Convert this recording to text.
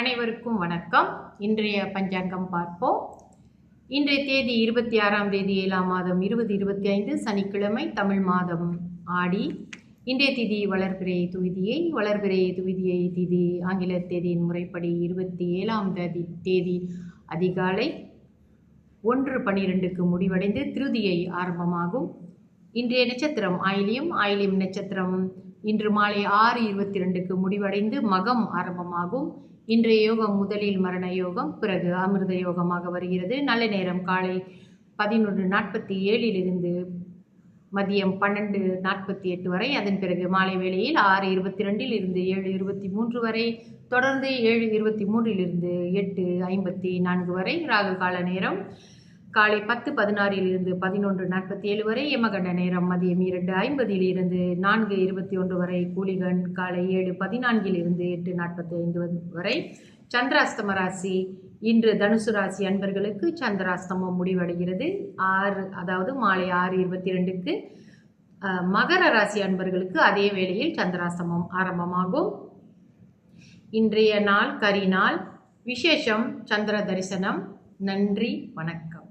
அனைவருக்கும் வணக்கம். இன்றைய பஞ்சாங்கம் பார்ப்போம். இன்றைய தேதி இருபத்தி ஆறாம் தேதி ஏழாம் மாதம் இருபது இருபத்தி ஐந்து சனிக்கிழமை தமிழ் மாதம் ஆடி. இன்றைய திதி வளர்பிறை துவிதியை வளர்பிறை துவிதியை திதி ஆங்கில தேதியின் முறைப்படி இருபத்தி ஏழாம் தேதி தேதி அதிகாலை ஒன்று பன்னிரெண்டுக்கு முடிவடைந்து திருதியை ஆரம்பமாகும். இன்றைய நட்சத்திரம் ஆயிலியம். ஆயிலியம் நட்சத்திரம் இன்று மாலை ஆறு இருபத்தி ரெண்டுக்கு முடிவடைந்து மகம் ஆரம்பமாகும். இன்றைய யோகம் முதலில் மரண யோகம் பிறகு அமிர்த யோகமாக வருகிறது. நல்ல நேரம் காலை பதினொன்று நாற்பத்தி ஏழிலிருந்து மதியம் பன்னெண்டு நாற்பத்தி எட்டு வரை அதன் பிறகு மாலை வேளையில் ஆறு இருபத்தி ரெண்டில் இருந்து ஏழு இருபத்தி மூன்று வரை தொடர்ந்து ஏழு இருபத்தி மூன்றிலிருந்து எட்டு ஐம்பத்தி நான்கு வரை ராகு கால நேரம். காலை பத்து பதினாறில் இருந்து பதினொன்று நாற்பத்தி ஏழு வரை யமகண்ட நேரம் மதியம் இரண்டு ஐம்பதில் இருந்து நான்கு இருபத்தி ஒன்று வரை கூலிகன் காலை ஏழு பதினான்கில் இருந்து எட்டு நாற்பத்தி ஐந்து வரை. சந்திராஸ்தம ராசி இன்று தனுசு ராசி அன்பர்களுக்கு சந்திராஸ்தமம் முடிவடைகிறது. ஆறு அதாவது மாலை ஆறு இருபத்தி ரெண்டுக்கு மகர ராசி அன்பர்களுக்கு அதே வேளையில் சந்திராஸ்தமம் ஆரம்பமாகும். இன்றைய நாள் கரி நாள். விசேஷம் சந்திர தரிசனம். நன்றி வணக்கம்.